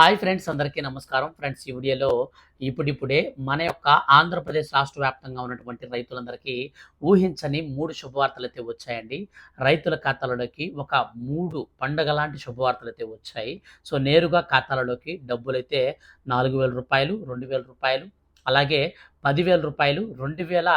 Hi friends అందరికీ నమస్కారం. Friends ఈ వీడియోలో ఇప్పుడిప్పుడే మన యొక్క ఆంధ్రప్రదేశ్ రాష్ట్ర వ్యాప్తంగా ఉన్నటువంటి రైతులందరికీ ఊహించని మూడు శుభవార్తలు అయితే వచ్చాయండి. రైతుల ఖాతాలలోకి ఒక మూడు పండగ లాంటి శుభవార్తలు అయితే వచ్చాయి. సో నేరుగా ఖాతాలలోకి డబ్బులైతే నాలుగు వేల రూపాయలు రెండు వేల రూపాయలు అలాగే పదివేల రూపాయలు రెండు వేల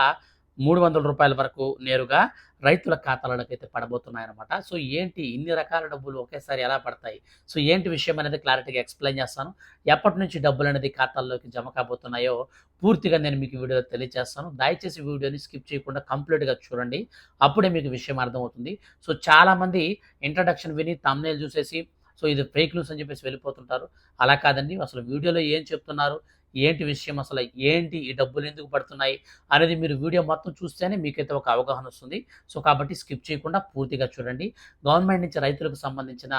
మూడు వందల రూపాయల వరకు నేరుగా రైతుల ఖాతాలలోకి అయితే పడబోతున్నాయన్నమాట. సో ఏంటి ఇన్ని రకాల డబ్బులు ఒకేసారి ఎలా పడతాయి? సో ఏంటి విషయం అనేది క్లారిటీగా ఎక్స్ప్లెయిన్ చేస్తాను. ఎప్పటి నుంచి డబ్బులు అనేది ఖాతాల్లోకి జమ కాబోతున్నాయో పూర్తిగా నేను మీకు వీడియోలో తెలియజేస్తాను. దయచేసి వీడియోని స్కిప్ చేయకుండా కంప్లీట్గా చూడండి. అప్పుడే మీకు విషయం అర్థమవుతుంది. సో చాలామంది ఇంట్రడక్షన్ విని తమ్నేల్ చూసేసి సో ఇది ఫేక్ న్యూస్ అని చెప్పేసి వెళ్ళిపోతుంటారు. అలా కాదండి. అసలు వీడియోలో ఏం చెప్తున్నారు? ఏంటి విషయం అసలు? ఏంటి ఈ డబ్బులు ఎందుకు పడుతున్నాయి? అనేది మీరు వీడియో మొత్తం చూస్తేనే మీకైతే ఒక అవగాహన వస్తుంది. సో కాబట్టి స్కిప్ చేయకుండా పూర్తిగా చూడండి. గవర్నమెంట్ నుంచి రైతులకు సంబంధించిన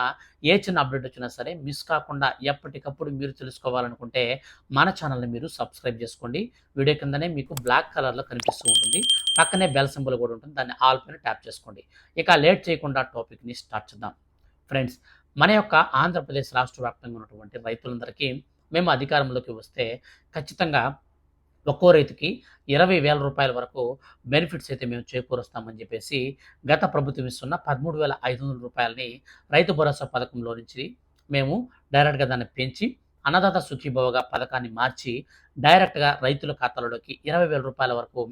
ఏ చిన్న అప్డేట్ వచ్చినా సరే మిస్ కాకుండా ఎప్పటికప్పుడు మీరు తెలుసుకోవాలనుకుంటే మన ఛానల్ని మీరు సబ్స్క్రైబ్ చేసుకోండి. వీడియో కిందనే మీకు బ్లాక్ కలర్లో కనిపిస్తూ ఉంటుంది. పక్కనే బెల్ సింబల్ కూడా ఉంటుంది. దాన్ని ఆల్ పైన ట్యాప్ చేసుకోండి. ఇక లేట్ చేయకుండా టాపిక్ని స్టార్ట్ చేద్దాం. ఫ్రెండ్స్ మన యొక్క ఆంధ్రప్రదేశ్ రాష్ట్ర వ్యాప్తంగా ఉన్నటువంటి రైతులందరికీ మేము అధికారంలోకి వస్తే ఖచ్చితంగా ఒక్కో రైతుకి ఇరవై వేల రూపాయల వరకు బెనిఫిట్స్ అయితే మేము చేకూరుస్తామని చెప్పేసి గత ప్రభుత్వం ఇస్తున్న పదమూడు వేల ఐదు వందల రూపాయలని రైతు భరోసా పథకంలో నుంచి మేము డైరెక్ట్గా దాన్ని పెంచి అన్నదాత సుఖీభవగా పథకాన్ని మార్చి డైరెక్ట్గా రైతుల ఖాతాలలోకి ఇరవై వేల రూపాయల వరకు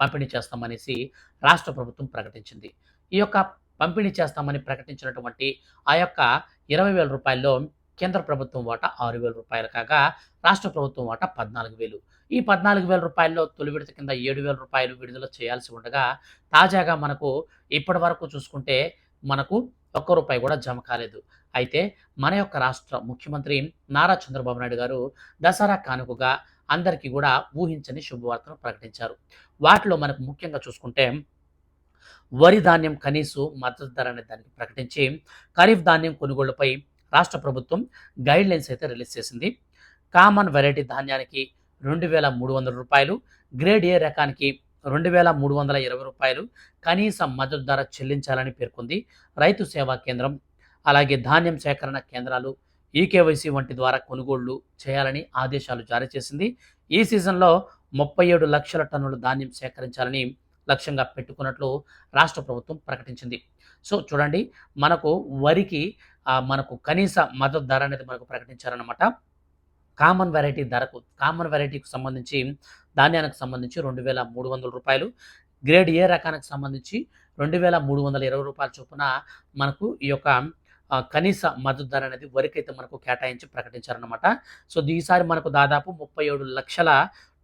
పంపిణీ చేస్తామనేసి రాష్ట్ర ప్రభుత్వం ప్రకటించింది. ఈ యొక్క పంపిణీ చేస్తామని ప్రకటించినటువంటి ఆ యొక్క ఇరవై వేల రూపాయల్లో కేంద్ర ప్రభుత్వం వాటా ఆరు వేల రూపాయలు కాగా రాష్ట్ర ప్రభుత్వం వాటా పద్నాలుగు వేలు. ఈ పద్నాలుగు వేల రూపాయల్లో తొలి విడత కింద ఏడు వేల రూపాయలు విడుదల చేయాల్సి ఉండగా తాజాగా మనకు ఇప్పటి వరకు చూసుకుంటే మనకు ఒక్క రూపాయి కూడా జమ కాలేదు. అయితే మన యొక్క రాష్ట్ర ముఖ్యమంత్రి నారా చంద్రబాబు నాయుడు గారు దసరా కానుకగా అందరికీ కూడా ఊహించని శుభవార్తను ప్రకటించారు. వాటిలో మనకు ముఖ్యంగా చూసుకుంటే వరి ధాన్యం కనీసు మద్దతు ధర అనే దానికి ప్రకటించి ఖరీఫ్ ధాన్యం కొనుగోళ్ళపై రాష్ట్ర ప్రభుత్వం గైడ్ లైన్స్ అయితే రిలీజ్ చేసింది. కామన్ వెరైటీ ధాన్యానికి రెండు వేల మూడు వందల రూపాయలు గ్రేడ్ ఏ రకానికి రెండు వేల మూడు వందల ఇరవై రూపాయలు కనీస మద్దతు ధర చెల్లించాలని పేర్కొంది రైతు సేవా కేంద్రం. అలాగే ధాన్యం సేకరణ కేంద్రాలు ఈకేవైసీ వంటి ద్వారా కొనుగోళ్ళు చేయాలని ఆదేశాలు జారీ చేసింది. ఈ సీజన్లో ముప్పై ఏడు లక్షల టన్నుల ధాన్యం సేకరించాలని లక్ష్యంగా పెట్టుకున్నట్లు రాష్ట్ర ప్రభుత్వం ప్రకటించింది. సో చూడండి మనకు వరికి మనకు కనీస మద్దతు ధర అనేది మనకు ప్రకటించారనమాట కామన్ వెరైటీ ధరకు కామన్ వెరైటీకి సంబంధించి ధాన్యానికి సంబంధించి రెండు వేల మూడు వందల రూపాయలు గ్రేడ్ ఏ రకానికి సంబంధించి రెండు వేల మూడు వందల ఇరవై రూపాయల చొప్పున మనకు ఈ యొక్క కనీస మద్దతు ధర అనేది వరకైతే మనకు కేటాయించి ప్రకటించారనమాట సో ఈసారి మనకు దాదాపు ముప్పై ఏడు లక్షల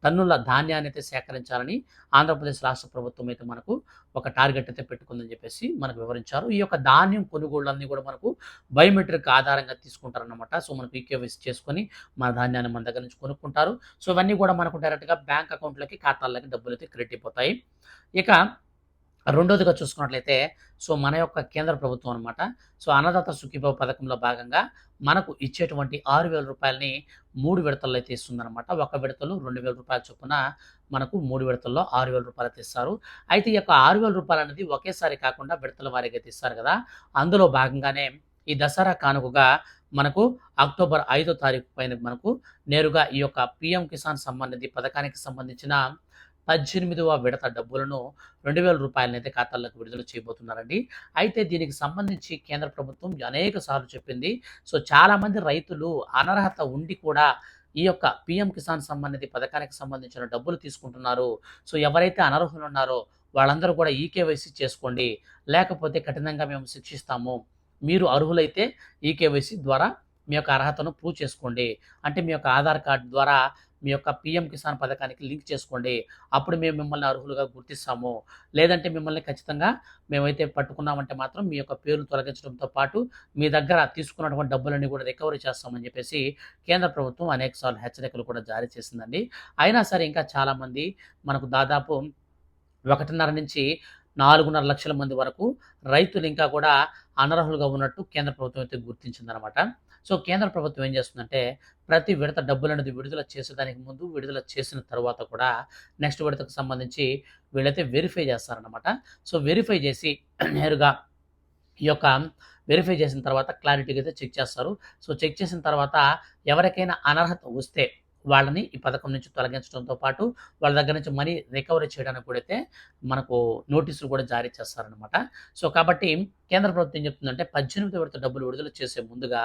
టన్నుల ధాన్యాన్ని అయితే సేకరించాలని ఆంధ్రప్రదేశ్ రాష్ట్ర ప్రభుత్వం అయితే మనకు ఒక టార్గెట్ అయితే పెట్టుకుందని చెప్పేసి మనకు వివరించారు. ఈ యొక్క ధాన్యం కొనుగోళ్ళన్నీ కూడా మనకు బయోమెట్రిక్ ఆధారంగా తీసుకుంటారన్నమాట. సో మనకు ఈకేవైసీ చేసుకొని మన ధాన్యాన్ని మన దగ్గర నుంచి కొనుక్కుంటారు. సో ఇవన్నీ కూడా మనకు డైరెక్ట్గా బ్యాంక్ అకౌంట్లకి ఖాతాలకి డబ్బులు అయితే క్రెడిట్ అయిపోతాయి. ఇక రెండోదిగా చూసుకున్నట్లయితే సో మన యొక్క కేంద్ర ప్రభుత్వం అనమాట సో అన్నదాత సుఖీభావ పథకంలో భాగంగా మనకు ఇచ్చేటువంటి ఆరు వేల రూపాయలని మూడు విడతల్లో అయితే ఇస్తుందన్నమాట. ఒక విడతలు రెండు వేల రూపాయల చొప్పున మనకు మూడు విడతల్లో ఆరు వేల రూపాయలు తీస్తారు అయితే ఈ యొక్క ఆరు వేల రూపాయలు అనేది ఒకేసారి కాకుండా విడతల వారీగా తీస్తారు కదా. అందులో భాగంగానే ఈ దసరా కానుకగా మనకు అక్టోబర్ ఐదో తారీఖు పైన మనకు నేరుగా ఈ యొక్క పిఎం కిసాన్ సంబంధించి పథకానికి సంబంధించిన పద్దెనిమిదవ విడత డబ్బులను రెండు వేల రూపాయలనైతే ఖాతాల్లోకి విడుదల చేయబోతున్నారండి. అయితే దీనికి సంబంధించి కేంద్ర ప్రభుత్వం అనేక సార్లు చెప్పింది. సో చాలామంది రైతులు అనర్హత ఉండి కూడా ఈ యొక్క పిఎం కిసాన్ సంబంధిత పథకానికి సంబంధించిన డబ్బులు తీసుకుంటున్నారు. సో ఎవరైతే అనర్హులు ఉన్నారో వాళ్ళందరూ కూడా ఈకేవైసీ చేసుకోండి. లేకపోతే కఠినంగా మేము శిక్షిస్తాము. మీరు అర్హులైతే ఈకేవైసీ ద్వారా మీ యొక్క అర్హతను ప్రూవ్ చేసుకోండి. అంటే మీ యొక్క ఆధార్ కార్డు ద్వారా మీ యొక్క పిఎం కిసాన్ పథకానికి లింక్ చేసుకోండి. అప్పుడు మేము మిమ్మల్ని అర్హులుగా గుర్తిస్తాము. లేదంటే మిమ్మల్ని ఖచ్చితంగా మేమైతే పట్టుకున్నామంటే మాత్రం మీ యొక్క పేరు తొలగించడంతో పాటు మీ దగ్గర తీసుకున్నటువంటి డబ్బులన్నీ కూడా రికవరీ చేస్తామని చెప్పేసి కేంద్ర ప్రభుత్వం అనేకసార్లు హెచ్చరికలు కూడా జారీ చేసిందండి. అయినా సరే ఇంకా చాలామంది మనకు దాదాపు ఒకటిన్నర నుంచి నాలుగున్నర లక్షల మంది వరకు రైతులు ఇంకా కూడా అనర్హులుగా ఉన్నట్టు కేంద్ర ప్రభుత్వం అయితే గుర్తించిందనమాట సో కేంద్ర ప్రభుత్వం ఏం చేస్తుందంటే ప్రతి విడత డబ్బులు అనేది విడుదల చేసేదానికి ముందు విడుదల చేసిన తర్వాత కూడా నెక్స్ట్ విడతకు సంబంధించి వీళ్ళైతే వెరిఫై చేస్తారనమాట సో వెరిఫై చేసి నేరుగా ఈ యొక్క వెరిఫై చేసిన తర్వాత క్లారిటీగా అయితే చెక్ చేస్తారు. సో చెక్ చేసిన తర్వాత ఎవరికైనా అనర్హత వస్తే వాళ్ళని ఈ పథకం నుంచి తొలగించడంతో పాటు వాళ్ళ దగ్గర నుంచి మనీ రికవరీ చేయడానికి కూడా అయితే మనకు నోటీసులు కూడా జారీ చేస్తారనమాట సో కాబట్టి కేంద్ర ప్రభుత్వం ఏం చెప్తుందంటే పద్దెనిమిది విడత డబ్బులు విడుదల చేసే ముందుగా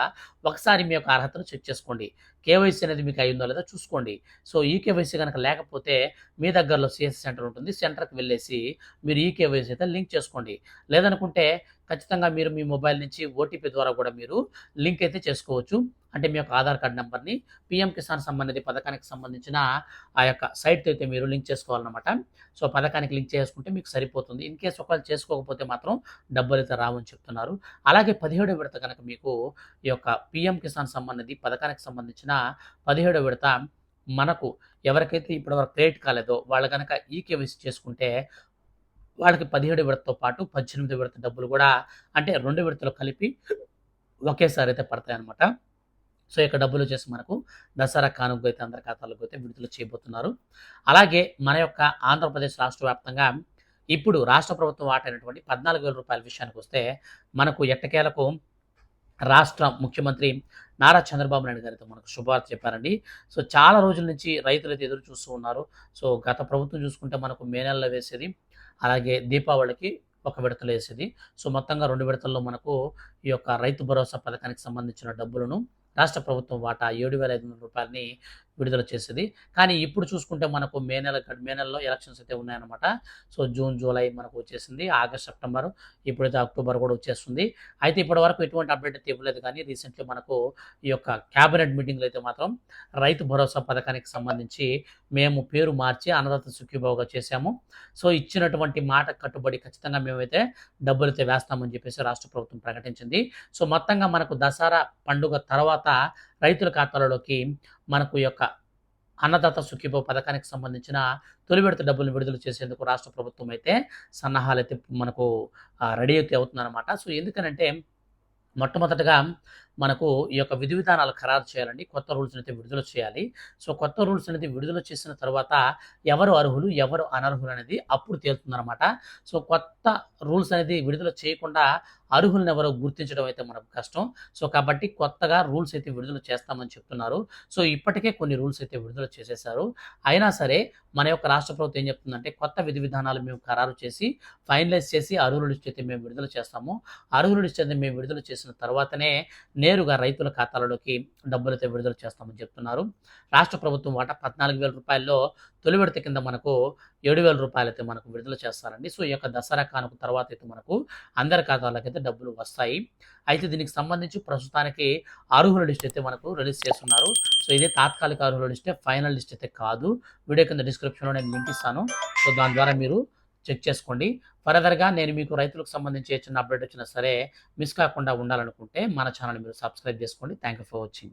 ఒకసారి మీ యొక్క అర్హతను చెక్ చేసుకోండి. కేవైసీ అనేది మీకు అయిందో లేదో చూసుకోండి. సో ఈ కేవైసీ కనుక లేకపోతే మీ దగ్గరలో సిఎస్ సెంటర్ ఉంటుంది. సెంటర్కి వెళ్ళేసి మీరు ఈ కేవైసీ అయితే లింక్ చేసుకోండి. లేదనుకుంటే ఖచ్చితంగా మీరు మీ మొబైల్ నుంచి ఓటీపీ ద్వారా కూడా మీరు లింక్ అయితే చేసుకోవచ్చు. అంటే మీ యొక్క ఆధార్ కార్డ్ నెంబర్ని పిఎం కిసాన్ సంబంధిత పథకానికి సంబంధించిన ఆ యొక్క సైట్ అయితే మీరు లింక్ చేసుకోవాలన్నమాట. సో పథకానికి లింక్ చేసుకుంటే మీకు సరిపోతుంది. ఇన్ కేసు ఒకవేళ చేసుకోకపోతే మాత్రం డబ్బులు అయితే రావని చెప్తున్నారు. అలాగే పదిహేడో విడత కనుక మీకు ఈ యొక్క పిఎం కిసాన్ సంబంధిత పథకానికి సంబంధించిన పదిహేడో విడత మనకు ఎవరికైతే ఇప్పటివరకు క్రెడిట్ కాలేదో వాళ్ళు కనుక ఈ కేవైసీ చేసుకుంటే వాళ్ళకి పదిహేడు విడతతో పాటు పద్దెనిమిది విడత డబ్బులు కూడా అంటే రెండు విడతలు కలిపి ఒకేసారి అయితే పడతాయి అనమాట సో ఇక డబ్బులు వచ్చేసి మనకు దసరా కానుక అయితే అందరి ఖాతాలకు అయితే విడుదల చేయబోతున్నారు. అలాగే మన యొక్క ఆంధ్రప్రదేశ్ రాష్ట్ర వ్యాప్తంగా ఇప్పుడు రాష్ట్ర ప్రభుత్వం వాటైనటువంటి పద్నాలుగు వేల రూపాయల విషయానికి వస్తే మనకు ఎట్టకేలకు రాష్ట్ర ముఖ్యమంత్రి నారా చంద్రబాబు నాయుడు గారితో మనకు శుభవార్త చెప్పారండి. సో చాలా రోజుల నుంచి రైతులైతే ఎదురు చూస్తూ ఉన్నారు. సో గత ప్రభుత్వం చూసుకుంటే మనకు మే నెలలో వేసేది అలాగే దీపావళికి ఒక విడతలు వేసేది. సో మొత్తంగా రెండు విడతల్లో మనకు ఈ యొక్క రైతు భరోసా పథకానికి సంబంధించిన డబ్బులను రాష్ట్ర ప్రభుత్వం వాటా ఏడు వేల ఐదు వందల రూపాయలని విడుదల చేసేది. కానీ ఇప్పుడు చూసుకుంటే మనకు మే నెల మే నెలలో ఎలక్షన్స్ అయితే ఉన్నాయన్నమాట. సో జూన్ జూలై మనకు వచ్చేసింది. ఆగస్ట్ సెప్టెంబర్ ఇప్పుడైతే అక్టోబర్ కూడా వచ్చేస్తుంది. అయితే ఇప్పటి వరకు ఎటువంటి అప్డేట్ అయితే ఇవ్వలేదు కానీ రీసెంట్లీ మనకు ఈ యొక్క క్యాబినెట్ మీటింగ్లో అయితే మాత్రం రైతు భరోసా పథకానికి సంబంధించి మేము పేరు మార్చి అన్నదాత సుఖీభావుగా చేశాము. సో ఇచ్చినటువంటి మాట కట్టుబడి ఖచ్చితంగా మేమైతే డబ్బులు అయితే వేస్తామని చెప్పేసి రాష్ట్ర ప్రభుత్వం ప్రకటించింది. సో మొత్తంగా మనకు దసరా పండుగ తర్వాత రైతుల ఖాతాలలోకి మనకు యొక్క అన్నదాత సుఖీభో పథకానికి సంబంధించిన తొలి విడత డబ్బులను విడుదల చేసేందుకు రాష్ట్ర ప్రభుత్వం అయితే సన్నాహాలు అయితే మనకు రెడీ అయితే అవుతుందన్నమాట. సో ఎందుకనంటే మొట్టమొదటగా మనకు ఈ యొక్క విధి విధానాలు ఖరారు చేయాలండి. కొత్త రూల్స్ అయితే విడుదల చేయాలి. సో కొత్త రూల్స్ అనేది విడుదల చేసిన తర్వాత ఎవరు అర్హులు ఎవరు అనర్హులు అనేది అప్పుడు తేలుతుందన్నమాట. సో కొత్త రూల్స్ అనేది విడుదల చేయకుండా అర్హులను ఎవరో గుర్తించడం అయితే మనకు కష్టం. సో కాబట్టి కొత్తగా రూల్స్ అయితే విడుదల చేస్తామని చెప్తున్నారు. సో ఇప్పటికే కొన్ని రూల్స్ అయితే విడుదల చేసేసారు అయినా సరే మన యొక్క రాష్ట్ర ప్రభుత్వం ఏం చెప్తుందంటే కొత్త విధి విధానాలు మేము ఖరారు చేసి ఫైనలైజ్ చేసి అర్హుల లిస్ట్ అయితే మేము విడుదల చేస్తాము. అర్హుల లిస్ట్ అయితే మేము విడుదల చేసిన తర్వాతనే నేరుగా రైతుల ఖాతాలలోకి డబ్బులతో విడుదల చేస్తామని చెప్తున్నారు. రాష్ట్ర ప్రభుత్వం వాటా పద్నాలుగు వేల రూపాయల్లో తొలి విడత కింద మనకు ఏడు వేల రూపాయలైతే మనకు విడుదల చేస్తారండి. సో ఈ యొక్క దసరా కానుక తర్వాత అయితే మనకు అందరి ఖాతాలకైతే అయితే డబ్బులు వస్తాయి. అయితే దీనికి సంబంధించి ప్రస్తుతానికి అర్హుల లిస్ట్ అయితే మనకు రిలీజ్ చేస్తున్నారు. సో ఇది తాత్కాలిక అర్హుల లిస్టే ఫైనల్ లిస్ట్ అయితే కాదు. వీడియో కింద డిస్క్రిప్షన్లో నేను లింక్ ఇస్తాను. సో దాని ద్వారా మీరు చెక్ చేసుకోండి. ఫర్దర్గా నేను మీకు రైతులకు సంబంధించి చిన్న అప్డేట్ వచ్చినా సరే మిస్ కాకుండా ఉండాలనుకుంటే మన ఛానల్ మీరు సబ్స్క్రైబ్ చేసుకోండి. Thank you for watching.